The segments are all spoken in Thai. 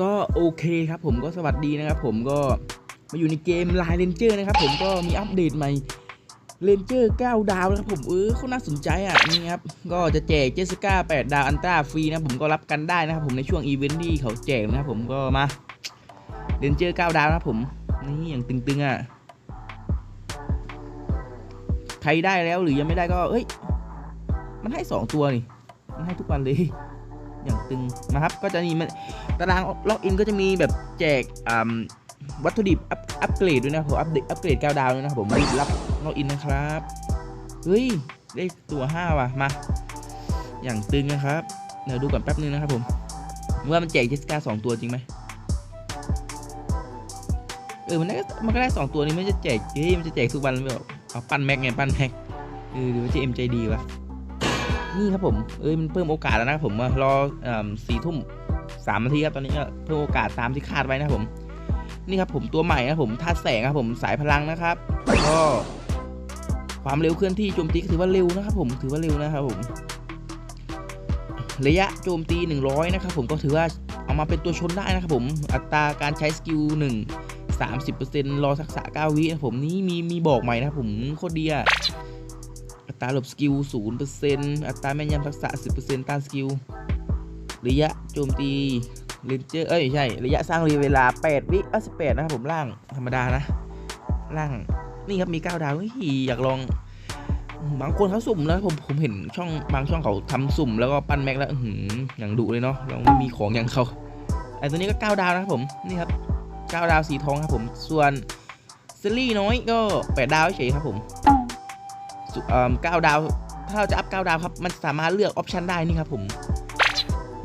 ก็โอเคครับผมก็สวัสดีนะครับผมก็มาอยู่ในเกม Line Ranger นะครับผมก็มีอัปเดตใหม่ Ranger 9ดาวนะครับผมเออเขาน่าสนใจอะนี่ครับก็จะแจกเจสก้า8 ดาวอันตราฟรีนะผมก็รับกันได้นะครับผมในช่วงอีเวนต์ที่เขาแจกนะครับผมก็มา Ranger 9ดาวนะครับผมนี่อย่างตึงๆอะใครได้แล้วหรือยังไม่ได้ก็เอ้ย มันให้ 2 ตัวนี่ มันให้ทุกวันเลย อย่างตึงนะครับ ก็จะนี่มันตารางล็อกอินก็จะมีแบบแจกวัตถุดิบอัพอัปเกรดด้วยนะผมอัปเดตอัปเกรด9ดาวด้วยนะครับผมรีบรับล็อกอินนะครับเฮ้ยได้ตัว5ว่ะมาอย่างตึงนะครับเดี๋ยวดูก่อนแป๊บนึงนะครับผมว่ามันแจกเจสกาสองตัวจริงไหมเออมันได้มันก็ได้สองตัวนี้ไม่จะแจกเฮ้ยมันจะแจกทุกวันหรือเปล่าเอาปั้นแม็กไงปั้นแม็กเออหรือว่าจะเอ็มใจดีวะ นี่ครับผมเอ้ยมันเพิ่มโอกาสแล้วนะครับผมรอสี่ทุ่มสามนาทีครับตอนนี้ก็เพิ่มโอกาสตามที่คาดไว้นะครับผม นี่ครับผมตัวใหม่นะครับผมธาตุแสงครับผมสายพลังนะครับก็ความเร็วเคลื่อนที่โจมตีถือว่าเร็วนะครับผมถือว่าเร็วนะครับผมระยะโจมตี 100 นะครับผมก็ถือว่าเอามาเป็นตัวชนได้นะครับผมอัตราการใช้สกิล1 30%รอทักษะ9วินะผมนี่มีมีบอกใหม่นะครับผมโคตรดีอะ อัตราหลบสกิล0%อัตราแม่นยำทักษะ10%ต้านสกิล ระยะโจมตีเรนเจอร์ เอ้ยไม่ใช่ ระยะสร้างรีเวลา 8 วิเอ้ย18นะครับผมล่างธรรมดานะ ล่าง นี่ครับมี 9 ดาวเฮ้ยอยากลอง บางคนเขาสุ่มแล้วผมผมเห็นช่องบางช่องเขาทำสุ่มแล้วก็ปั้นแม็กแล้วอือหืออย่างดุเลยเนาะเราไม่มีของอย่างเขาไอ้ตัวนี้ก็ 9 ดาวนะครับผม นี่ครับ 9 ดาวสีทองครับผม ส่วนซิลี่น้อยก็ 8 ดาวเฉยครับผม เอ่อ9ดาว ถ้าเราจะอัพ9ดาวครับ มันสามารถเลือกออปชันได้นี่ครับผม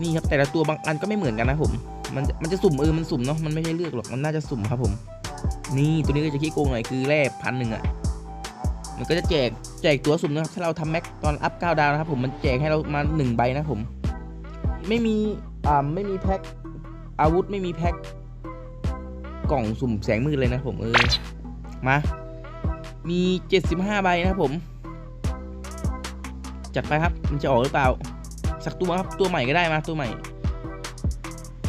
นี่ครับแต่ละตัวบางอันก็ไม่เหมือนกันนะผม มันมันจะสุ่มเออ มันสุ่มเนาะ มันไม่ใช่เลือกหรอก มันน่าจะสุ่มครับผม นี่ตัวนี้ก็จะขี้โกงหน่อยคือแร่พันหนึ่งอะมันก็จะแจกแจกตัวสุ่มนะครับ ถ้าเราทำแม็กตอนอัพ9ดาวนะครับผม มันแจกให้เรามา1ใบนะผม ไม่มีอ่าไม่มีแพ็คอาวุธไม่มีแพ็คกล่องสุ่มแสงมืดเลยนะผมเออ มา มี 75 ใบนะครับผม จัดไปครับ มันจะออกหรือเปล่า สักตัวครับ ตัวใหม่ก็ได้มาตัวใหม่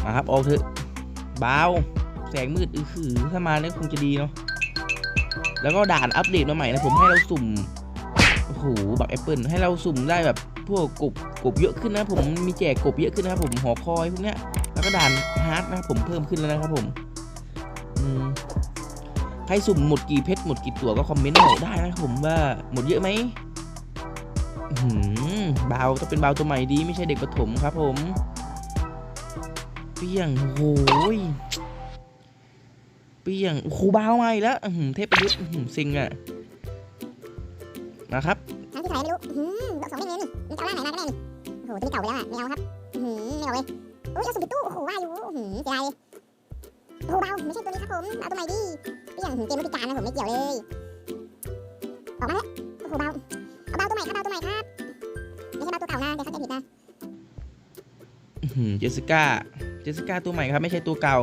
มาครับออกเถอะบาวแสงมืดอือหือถ้ามาเนี่ยคงจะดีเนาะ แล้วก็ด่านอัปเดตมาใหม่นะผมให้เราสุ่ม โอ้โหบักแอปเปิลให้เราสุ่มได้แบบพวกกบกบเยอะขึ้นนะผมมีแจกกบเยอะขึ้นนะครับผมหอคอยพวกเนี้ยแล้วก็ด่านฮาร์ดนะครับผมเพิ่มขึ้นแล้วนะครับผมอืมใครสุ่มหมดกี่เพชรหมดกี่ตัวก็คอมเมนต์บอกได้นะครับผมว่าหมดเยอะไหม อื้อหือบาต้องเป็นเบาตัวใหม่ดีไม่ใช่เด็กประถมครับผมเปี้ยงโอ้โหยเปี้ยงโอ้โหบาใหม่แล้วหือเทพประยุทธ์ซิงอะนะครับน้ำที่เท่าไหร่ไม่รู้หือดอกสองไม่เงินมันจะเอาล่าไหนมาก็ได้นี่โอ้โหตัวนี้เก่าไปแล้วอะไม่เอาครับหือไม่เอาเลยอุ้ยเอาสุ่มปิดตู้โอ้โหว่าอยู่หือเสียดายโอ้โหเบาไม่ใช่ตัวนี้ครับผมเอาตัวใหม่ดิเปี้ยงหือเกมไม่พิการนะผมไม่เกี่ยวเลยออกมาแล้วโอ้โหเบา เอาเบาตัวใหม่ครับเบาตัวใหม่ครับไม่ใช่เบาตัวเก่านะเดี๋ยวเขาใจผิดนะเจสสิก้า เจสสิก้าตัวใหม่ครับ ไม่ใช่ตัวเก่า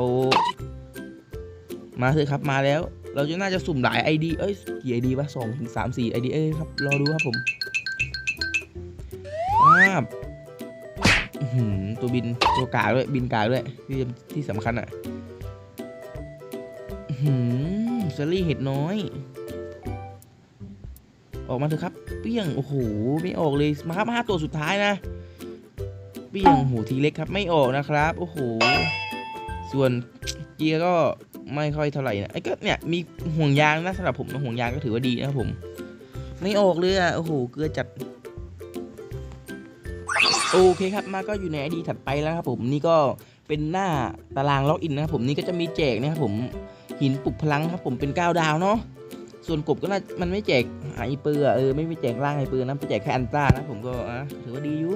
มาเถอะครับมาแล้ว เราจะน่าจะสุ่มหลาย ID เอ้ยกี่ ID วะสองถึงสามสี่ ID เอ้ยครับรอดูครับผมอ้าบหือตัวบินตัวกาด้วยบินกาด้วยที่ที่สำคัญอะอื้อหือเซรี่เห็ดน้อย ออกมาเถอะครับ ปี้ยง โอ้โห ไม่ออกเลยมาครับห้าตัวสุดท้ายนะ เปี้ยงโหทีเล็กครับ ไม่ออกนะครับ โอ้โห ส่วนเกียร์ก็ไม่ค่อยเท่าไหร่นะไอ้ก็เนี่ยมีห่วงยางนะสำหรับผมนะห่วงยางก็ถือว่าดีนะครับผม ไม่ออกเลยอะโอ้โหเกลือจัดโอเคครับมาก็อยู่ในไอดีถัดไปแล้วครับผมนี่ก็เป็นหน้าตารางล็อกอินนะครับผมนี่ก็จะมีแจกนะครับผมหินปลุกพลังครับผมเป็น 9 ดาวเนาะ ส่วนกบก็น่ามันไม่แจกไฮเปอร์อะเออไม่ไม่แจกล่างไฮเปอร์นะไปแจกแค่อันต้านะผมก็อะถือว่าดีอยู่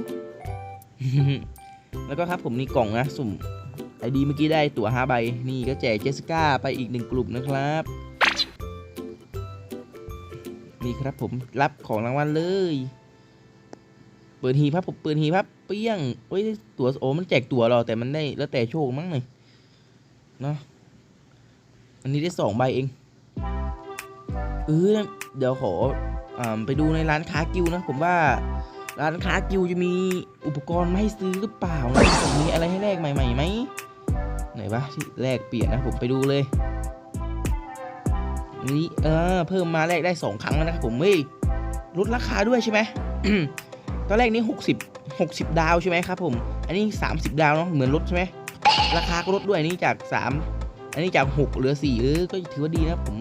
แล้วก็ครับผมนี่กล่องนะสุ่มไอดีเมื่อกี้ได้ตั๋ว5ใบนี่ก็แจกเจสสิก้าไปอีกหนึ่งกลุ่มนะครับนี่ครับผมรับของรางวัลเลยเปิดหีพับผมเปิดหีพับเปี้ยงเอ้ยตั๋วโอ้มันแจกตั๋วหรอแต่มันได้แล้วแต่โชคมั้งหน่อยเนาะอันนี้ได้สองใบเอง เออเดี๋ยวขออไปดูในร้านค้ากิวนะ ผมว่าร้านค้ากิวจะมีอุปกรณ์มาให้ซื้อหรือเปล่านะมีอะไรให้แลกใหม่ๆไหมไหนวะที่แลกเปลี่ยนนะผมไปดูเลยนี่เออเพิ่มมาแลกได้สองครั้งแล้วนะครับผมเฮ้ยลดราคาด้วยใช่ไหมตอนแรกนี้ 60 60 ดาวใช่ไหมครับผม อันนี้ 30 ดาวเนาะเหมือนลดใช่ไหมราคาก็ลดด้วยนนี้จาก 3 อันนี้จาก 6 เหลือ4เออก็ถือว่าดีนะผม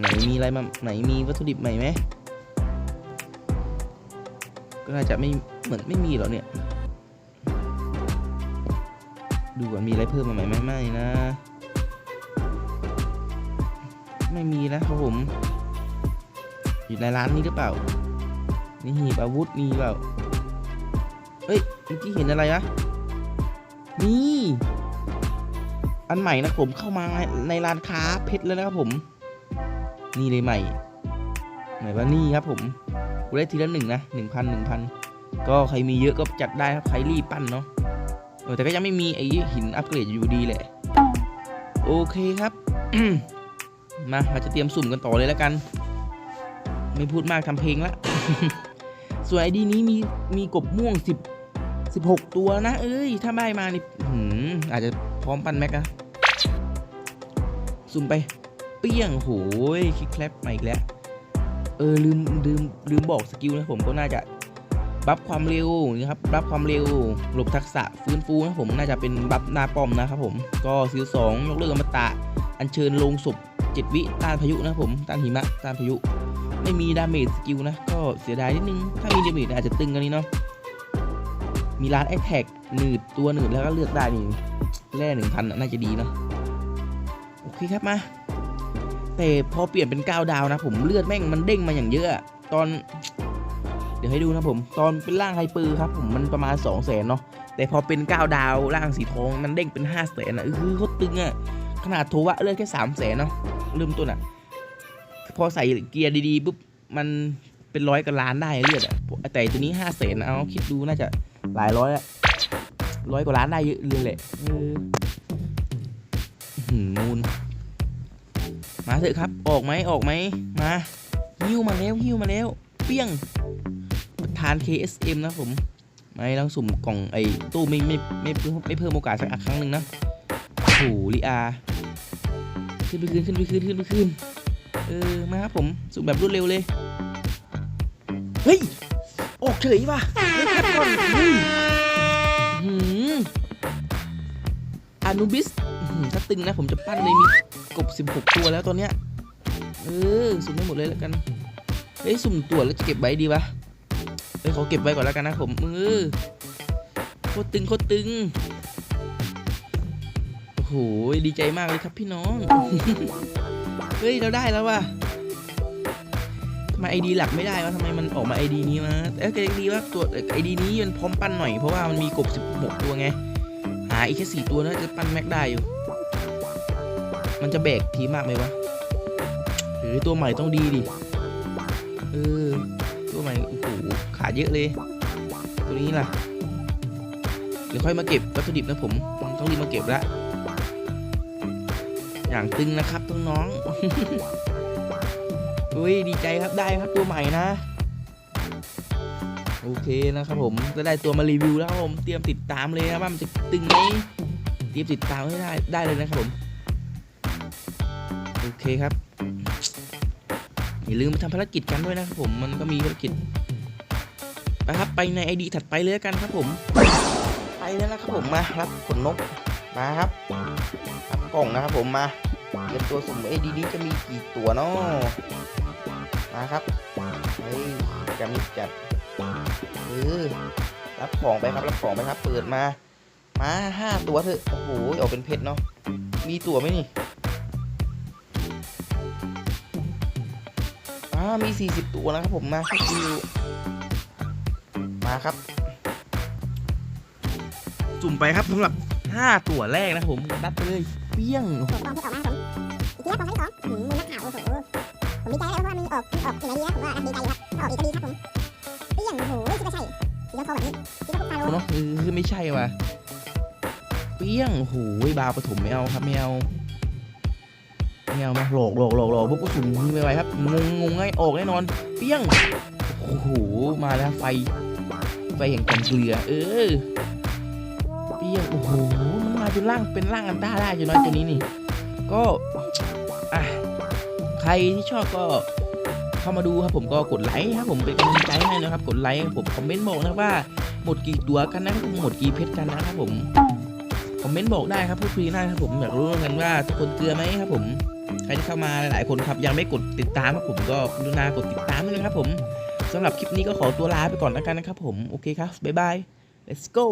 ไหนมีอะไรมาไหนมีวัตถุดิบใหม่ไหมก็น่าจะไม่เหมือนไม่มีหรอกเนี่ย ดูก่อนมีอะไรเพิ่มมาไหมไม่ไม่นะ ไม่มีนะครับผม อยู่ในร้านนี้หรือเปล่า นี่หีบอาวุธมีเปล่าเฮ้ยเมื่อกี้เห็นอะไรนะนี่ อันใหม่นะผมเข้ามาในร้านค้าเพชรแล้วนะครับผม นี่เลยใหม่ไหนว่านี่ครับผมกูได้ทีละหนึ่งนะหนึ่งพันหนึ่งพันก็ใครมีเยอะก็จัดได้ครับใครรีบปั้นเนาะแต่ก็ยังไม่มีไอ้หินอัปเกรดอยู่ดีแหละโอเคครับ มาเราจะเตรียมสุ่มกันต่อเลยแล้วกัน ไม่พูดมากทำเพลงละส่วนไอดีนี้มีมีกบม่วง10 16ตัวนะ เอ้ย ถ้าได้มานี่อาจจะพร้อมปั้นแม็กนะสุ่มไป ปี้ยงโหยคลิกแคลปมาอีกแล้ว เออลืมลืมลืมบอกสกิลนะผมก็น่าจะบัฟความเร็วนี่ครับบัฟความเร็วหลบทักษะฟื้นฟูนะผมน่าจะเป็นบัฟหน้าป้อมนะครับผมก็ซิลสองยกเลิกอมตะอัญเชิญลงศพเจ็ดวิต้านพายุนะผมต้านหิมะต้านพายุ ไม่มีดาเมจสกิลนะก็เสียดายนิดนึง ถ้ามีดาเมจอาจจะตึงกันนี้เนาะมีร้านแอแท็กหนืดตัวหนืดแล้วก็เลือกได้นี่แร่หนึ่งพันน่าจะดีเนาะโอเคครับมา แต่พอเปลี่ยนเป็น9ดาวนะ ผมเลือดแม่งมันเด้งมาอย่างเยอะ ตอนเดี๋ยวให้ดูนะผม ตอนเป็นร่างไฮเปอร์ครับ ผมมันประมาณ2 0 0แสนเนาะแต่พอเป็น9ดาวร่างสีทองมันเด้งเป็น5 0 0แสนอะคือเขาตึงอะขนาดโทวะเลือดแค่3 0 0แสนเนาะเริ่มต้นอะพอใส่เกียร์ดีๆปุ๊บมันเป็นร้อยกับล้านได้เลือดอะแต่ตัวนี้5 0 0แสนเอาคิดดูน่าจะหลายร้อยอะร้อยกว่าล้านได้เยอะเลยแหละเออหือมูล มาเถอะครับ ออกไหมออกไหมมาหิ้วมาแล้วหิ้วมาแล้วเปี้ยงประธาน KSM นะผมไม่ต้องสุ่มกล่องไอ้ตู้ไม่ไม่ไม่ไม่ไม่เพิ่มโอกาสสักครั้งหนึ่งนะโอ้โหลิอาขึ้นไปคืนขึ้นไปคืนขึ้นไปคืนเออมาครับผมสุ่มแบบรวดเร็วเลยเฮ้ยออกเฉยว่ะเล่นแคปก่อนหืมอานูบิสถ้าตึงนะผมจะปั้นเลยมี กบ 16 ตัวแล้วตอนเนี้ย เออ สุ่มไม่หมดเลยแล้วกัน เฮ้ย สุ่มตัวแล้วจะเก็บไว้ดีปะเฮ้ยขอเก็บไว้ก่อนแล้วกันนะผมเออโคตรตึงโคตรตึง โอ้โห ดีใจมากเลยครับพี่น้อง เฮ้ย เราได้แล้วว่ะทำไมไอดีหลักไม่ได้วะทำไมมันออกมาไอดีนี้มาแต่ก็ยังดีว่าตัวไอดีนี้มันพร้อมปั้นหน่อยเพราะว่ามันมีกบ 16 ตัวไง หาอีกแค่สตัวน่าจะปั้นแม็กได้อยู่ มันจะแบกทีมากไหมวะหรือตัวใหม่ต้องดีดิ เออ ตัวใหม่ โอ้โห ขาดเยอะเลย ตัวนี้ล่ะ เดี๋ยวค่อยมาเก็บวัตถุดิบนะผมต้องรีบมาเก็บละ อย่างตึงนะครับน้องอุ้ยดีใจครับได้ครับตัวใหม่นะ โอเคนะครับผมก็ได้ตัวมารีวิวแล้วครับผมเตรียมติดตามเลยนะว่ามันจะตึงไหมเตรียมติดตามให้ได้ได้เลยนะครับผม โอเคครับ อย่าลืมมาทำภารกิจกันด้วยนะครับผม มันก็มีภารกิจไปครับไปในไอดีถัดไปเลยกันครับผม ไปแล้วนะครับผมมารับขนนกมาครับรับกล่องนะครับผมมาเรียนตัวสุ่มไอดีนี้จะมีกี่ตัวเนาะมาครับเฮ้ยจะมีจัดเออรับของไปครับรับของไปครับ เปิดมา มาห้าตัวเถอะโอ้โหออกเป็นเพชรเนาะมีตัวไหมนี่ มี 40 ตัวนะครับผมมาครับคิวมาครับ จุ่มไปครับสำหรับ 5 ตัวแรกนะครับผมดัดไปเลยเปี้ยงโอ้โหปลอมที่ออกมาผมอีกทีแรกผมใช้ที่สองหืมนักข่าวโอ้โหผมดีใจแล้วเพราะว่ามันออกออกอย่างไรดีนะผมว่าดีใจครับถ้าออกอีกก็ดีครับผมเปี้ยงโอ้โหคิดว่าใช่สีทองแบบนี้คิดว่าพวกฟาโรห์เนาะคือคือไม่ใช่ว่ะเปี้ยงโอ้โหบาวปฐมไม่เอาครับไม่เอา ไม่เอามาหลอกหลอกหลอกหลอกพวกผู้สูงไม่ไหวครับงงงงง่ายออกแน่นอนเปี้ยงโอ้โหมาแล้วไฟ ไฟแห่งความเกลือเออเปี้ยงโอ้โหมันมาจนร่างเป็นร่างอันต้าได้จนน้อยตัวนี้นี่ ก็อะใครที่ชอบก็เข้ามาดูครับผมก็กดไลค์ครับผมเป็นกำลังใจให้นะครับ กดไลค์ผมคอมเมนต์บอกนะว่าหมดกี่ตัวกันนะครับผมหมดกี่เพชรกันนะครับผมคอมเมนต์บอกได้ครับพูดคุยได้ครับผมอยากรู้เหมือนกันว่าทุกคนเกลือไหมครับผม ใครที่เข้ามาหลายๆคนครับยังไม่กดติดตามครับผมก็ดูนากดติดตามด้วยนะครับผมสำหรับคลิปนี้ก็ขอตัวลาไปก่อนแล้วกันนะครับผม โอเคครับ บ๊ายบาย let's go